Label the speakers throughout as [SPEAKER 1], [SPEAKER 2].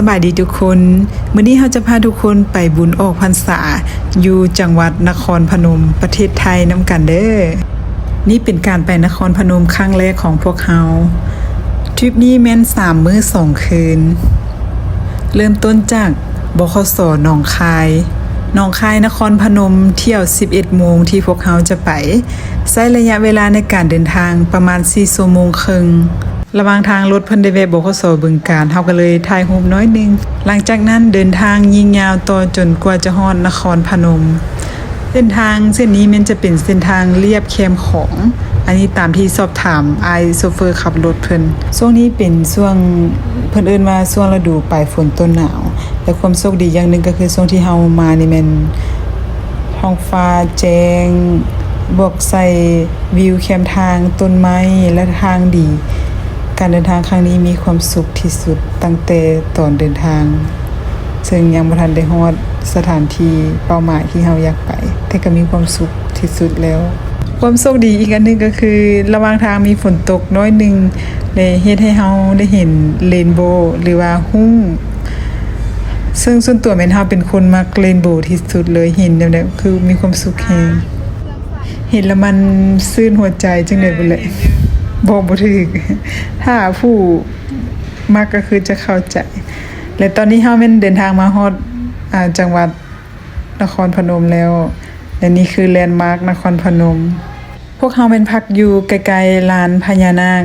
[SPEAKER 1] สบายดีทุกคนมื้อนี้เราจะพาทุกคนไปบุญออกพรรษา อยู่จังหวัดนครพนมประเทศไทยน้ำกันเด้อ นี่เป็นการไปนครพนมครั้งแรกของพวกเราทริปนี้แม่นสามมื้อสองคืน เริ่มต้นจากบขสหนองคายหนองคายนครพนมเที่ยว 11 โมงที่พวกเขาจะไปใช้ระยะเวลาในการเดินทางประมาณ4ชั่วโมงครึ่ง ระหว่างทางรถเพิ่นได้แวะบขสบึงการเฮาก็เลยถ่ายรูปน้อยนึง หลังจากนั้นเดินทางยิงยาวต่อจนกว่าจะฮอดนครพนม เส้นทางเส้นนี้มันจะเป็นเส้นทางเรียบแคมของ อันนี้ตามที่สอบถามไอโซเฟอร์ขับรถเพิ่นช่วงนี้เป็นช่วงเพิ่นเอิ้นว่าช่วงฤดูปลายฝนต้นหนาว แต่ความโชคดีอย่างหนึงก็คือช่วงที่เฮามานี่มันท้องฟ้าแจ้งบวกใส่วิวแคมทางต้นไม้และทางดี การเดินทางครั้งนี้มีความสุขที่สุดตั้งแต่ตอนเดินทาง ซึ่งยังบ่ทันได้ฮอดสถานที่เป้าหมายที่เราอยากไป แต่ก็มีความสุขที่สุดแล้ว ความโชคดีอีกอันนึงก็คือ ระหว่างทางมีฝนตกน้อยหนึงเลยเฮ็ดให้เราได้เห็นเรนโบว์หรือว่าหุ้งซึ่งส่วนตัวแม่นเฮาเป็นคนมักเรนโบว์ที่สุดเลยเห็นแบบนั้นคือมีความสุขแฮงเห็นแล้วมันซื่นหัวใจจังได๋บ่เลย บอกบ่ถูกถ้าผู้มักก็คือจะเข้าใจ และตอนนี้เฮาแม่นเดินทางมาฮอดอ่าจังหวัดนครพนมแล้วและนี่คือแลนด์มาร์คนครพนม พวกเฮาเป็นพักอยู่ไกลๆลานพญานาค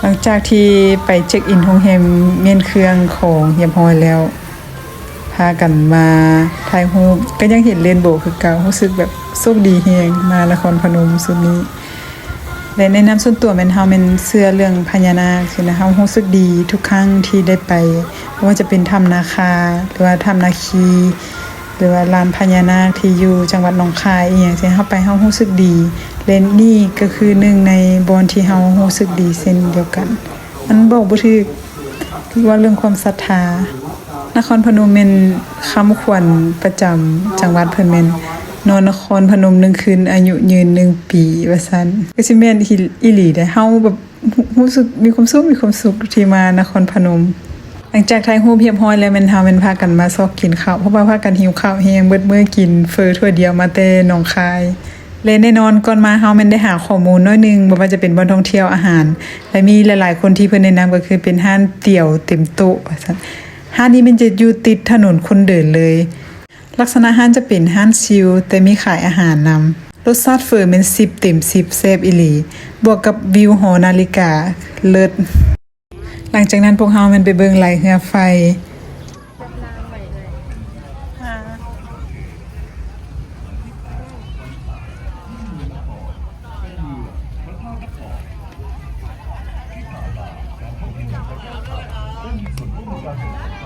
[SPEAKER 1] หลังจากที่ไปเช็คอินโรงแรมเมียนเครื่องของเฮียบฮอยแล้ว พากันมาถ่ายรูปก็ยังเห็นเรนโบว์คือเก่ารู้สึกแบบโชคดีแฮงมานครพนมสุดนี้ และแนะนำส่วนตัวแมนเฮาแมนเชื่อเรื่องพญานาคสินะเฮารู้สึกดีทุกครั้งที่ได้ไปไม่ว่าจะเป็นถ้ำนาคา หรือว่าถ้ำนาคี หรือว่าลานพญานาคที่อยู่จังหวัดหนองคายอีหยังที่เฮาไปเฮารู้สึกดีและนี่ก็คือหนึ่งในบอนที่เฮารู้สึกดีเช่นเดียวกัน มันบอกบ่ถูกว่าเรื่องความศรัทธานครพนมเป็นคำขวัญประจำจังหวัดเพิ่นแม่น นอนนครพนมหนึ่งคืนอายุยืนหนึ่งปีว่าซั่นก็สิแม่นอีอีหลีได้เฮาแบบรู้สึกมีความสุขมีความสุขที่มานครพนม หลังจากถ่ายรูเรียบร้อยแล้วแม่นเฮาแม่นพากันมาซอกกินข้าวเพราะว่าพากันหิวข้าวแฮงเบิดมื้อกินเฟอถ้วเดียวมาแต่หนองคายและแน่นอนก่อนมาเฮาม่นได้หาข้อมูลน้อยนึงบ่ว่าจะเป็นบ่อนท่องเที่ยวอาหาร และมีหลายๆ คนที่เพิ่นแนะนำก็คือเป็นห้านเตี๋ยวเต็มโต๊ะว่าซั่นห้านนี้มันจะอยู่ติดถนนคนเดินเลย ลักษณะห้านจะเป็นห้านชิลแต่มีขายอาหารนำรสชาติเฟอร์เป็น10เต็มสิบเซฟอิลี บวกกับวิวหอนาฬิกาเลิศหลังจากนั้นพวกเฮามันไปเบิงไหลเรือไฟ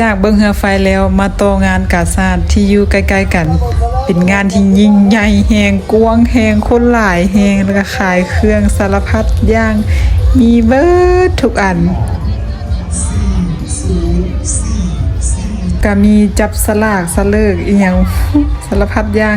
[SPEAKER 1] จากเบิงเฮือไฟแล้วมาตองานกาซาดที่อยู่ใกล้ๆกัน เป็นงานที่ยิ่งใหญ่แหงกว้างแหงคนหลายแหงแล้วก็ขายเครื่องสารพัดอย่างมีเบิดทุกอันก็มีจับสลากสเลิกอีหยังสารพัดอย่าง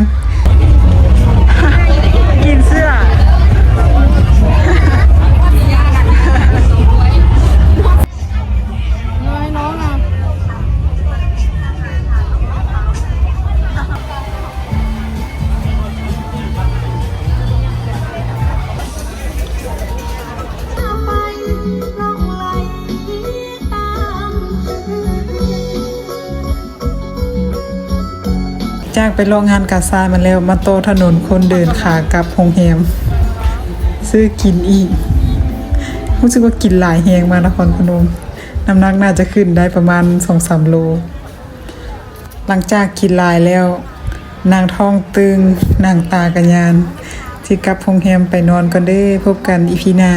[SPEAKER 1] จากไปโรงงานกาซามันแล้วมาโตถนนคนเดินขากลับโรงแรมซื้อกินอีกรู้สึกว่ากินหลายแฮงมานครพนมน้ำหนักน่าจะขึ้นได้ประมาณ2-3โล หลังจากกินลายแล้ว นางท้องตึงนางตากันยาน ที่กลับโรงแรมไปนอนก่อนเด้พบกันอีพีหน้า